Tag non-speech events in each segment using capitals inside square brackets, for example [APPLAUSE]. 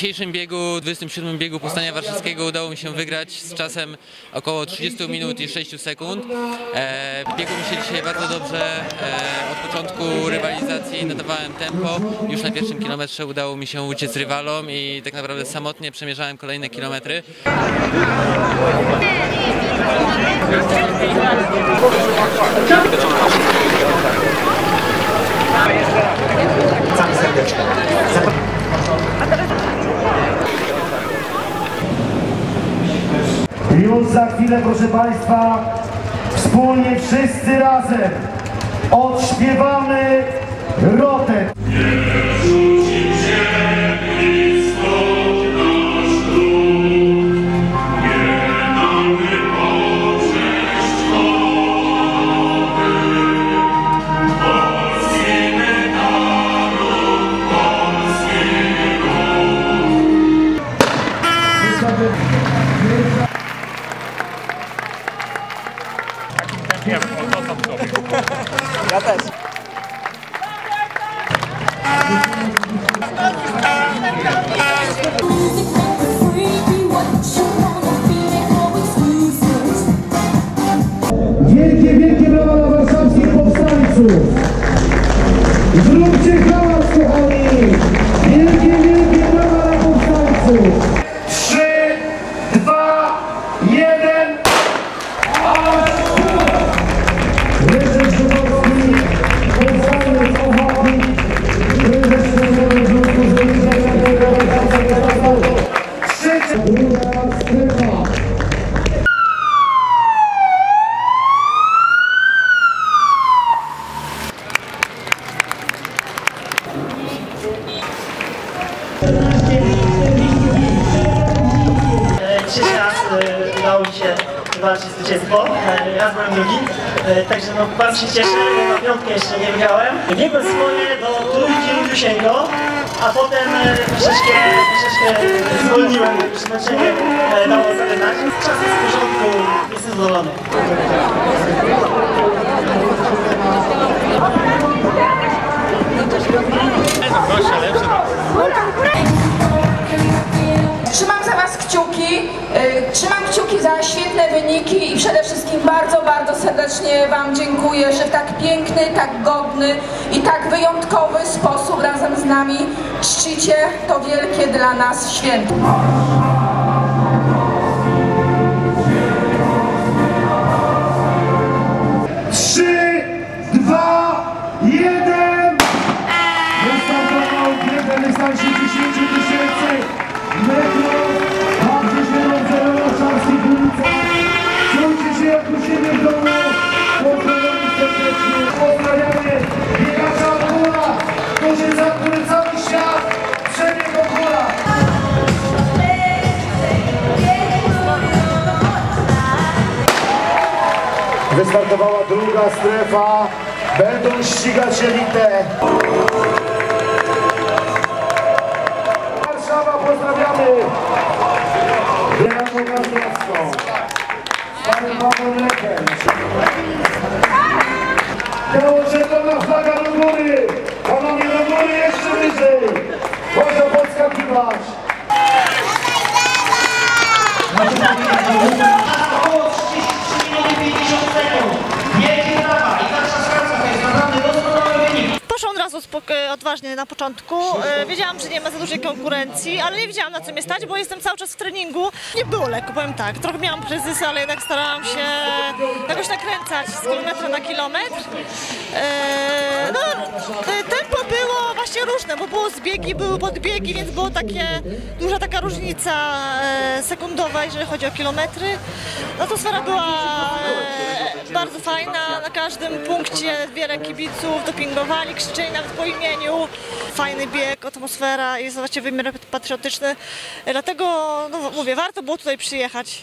dzisiejszym biegu, 27 biegu Powstania Warszawskiego udało mi się wygrać z czasem około 30 minut i 6 sekund. E, biegło mi się dzisiaj bardzo dobrze. E, od początku rywalizacji notowałem tempo. Już na pierwszym kilometrze udało mi się uciec rywalom i tak naprawdę samotnie przemierzałem kolejne kilometry. Już za chwilę, proszę Państwa, wspólnie wszyscy razem odśpiewamy Wielkie, brawa dla warszawskich powstańców. Zróbcie udało mi się wywalczyć zwycięstwo, e, raz byłem drugi, E, także no bardzo się cieszę, bo na piątkę jeszcze nie wygrałem. Biegłem swoje do trójki Rudziusieńko, a potem e, troszeczkę, troszeczkę zwolniłem, zmęczenie e, dało znać. Czas jest w porządku, jestem zadowolony. Za świetne wyniki i przede wszystkim bardzo, bardzo serdecznie Wam dziękuję, że w tak piękny, tak godny i tak wyjątkowy sposób razem z nami czcicie to wielkie dla nas święto. Wystartowała druga strefa. Będą ścigać elitę. Warszawa, pozdrawiamy. Wrocławską. Z panem Pawłem Lekiem. Biało-czerwona flaga do góry. Panowie do góry odważnie na początku. E, Wiedziałam, że nie ma za dużej konkurencji, ale nie wiedziałam na co mnie stać, bo jestem cały czas w treningu. Nie było lekko, powiem tak. Trochę miałam kryzysy, ale jednak starałam się jakoś nakręcać z kilometra na kilometr. E, No, e, właśnie różne, bo było zbiegi, były podbiegi, więc było takie, duża taka różnica e, sekundowa, jeżeli chodzi o kilometry. Atmosfera była e, bardzo fajna, na każdym punkcie wiele kibiców dopingowali, krzyczeli nawet po imieniu. Fajny bieg, atmosfera i zobaczcie wymiar patriotyczny. Dlatego, no mówię, warto było tutaj przyjechać.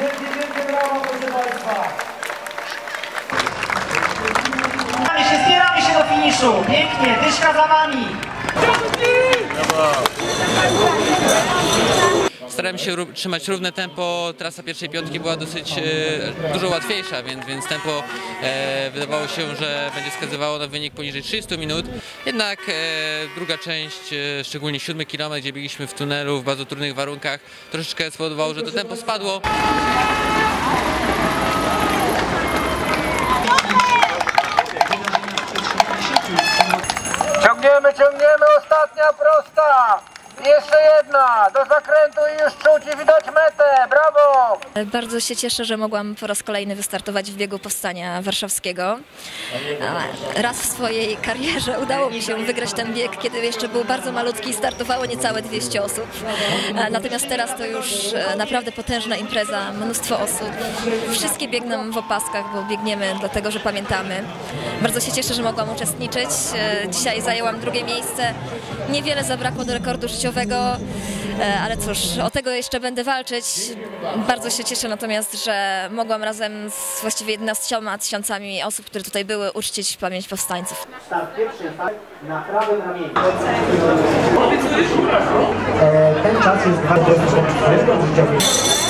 Wielkie, wielkie brawa, proszę Państwa. Zbieramy się, zbieramy się do finiszu. Pięknie, dyszka za nami. Starałem się trzymać równe tempo. Trasa pierwszej piątki była dosyć e, dużo łatwiejsza, więc, więc tempo e, wydawało się, że będzie wskazywało na wynik poniżej 30 minut. Jednak e, druga część, e, szczególnie siódmy kilometr, gdzie biegliśmy w tunelu w bardzo trudnych warunkach, troszeczkę spowodowało, że to tempo spadło. Do zakrętu i już czuć i widać metę, brawo! Bardzo się cieszę, że mogłam po raz kolejny wystartować w biegu Powstania Warszawskiego. Raz w swojej karierze udało mi się wygrać ten bieg, kiedy jeszcze był bardzo malutki i startowało niecałe 200 osób. Natomiast teraz to już e, naprawdę potężna impreza, mnóstwo osób. Wszystkie biegną w opaskach, bo biegniemy dlatego, że pamiętamy. Bardzo się cieszę, że mogłam uczestniczyć. E, Dzisiaj zajęłam drugie miejsce. Niewiele zabrakło do rekordu życiowego, ale cóż, o tego jeszcze będę walczyć. Bardzo się cieszę natomiast, że mogłam razem z właściwie 11 tysiącami osób, które tutaj były, uczcić pamięć powstańców. Start pierwszy, start na prawym ramieniu. Ten czas jest bardzo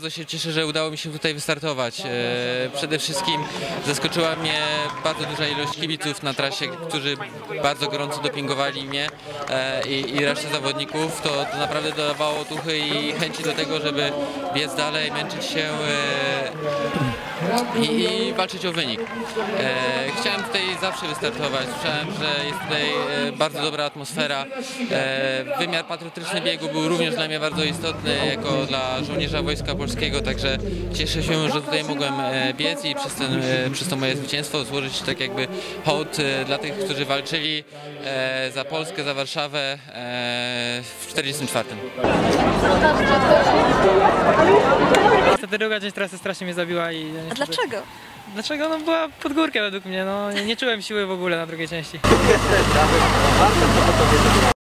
Bardzo się cieszę, że udało mi się tutaj wystartować. E, Przede wszystkim zaskoczyła mnie bardzo duża ilość kibiców na trasie, którzy bardzo gorąco dopingowali mnie e, i, i resztę zawodników. To, to naprawdę dodawało tuchy i chęci do tego, żeby biec dalej, męczyć się e, i, walczyć o wynik. E, Chciałem tutaj zawsze wystartować. Słyszałem, że jest tutaj e, bardzo dobra atmosfera. E, Wymiar patriotyczny biegu był również dla mnie bardzo istotny jako dla żołnierza Wojska Polskiego, także cieszę się, że tutaj mogłem biec i przez, ten, przez to moje zwycięstwo złożyć tak jakby hołd dla tych, którzy walczyli za Polskę, za Warszawę w 44. Niestety druga część trasy strasznie mnie zabiła i... A dlaczego? Dlaczego? No była pod górkę według mnie, no nie, nie czułem siły w ogóle na drugiej części. [LAUGHS]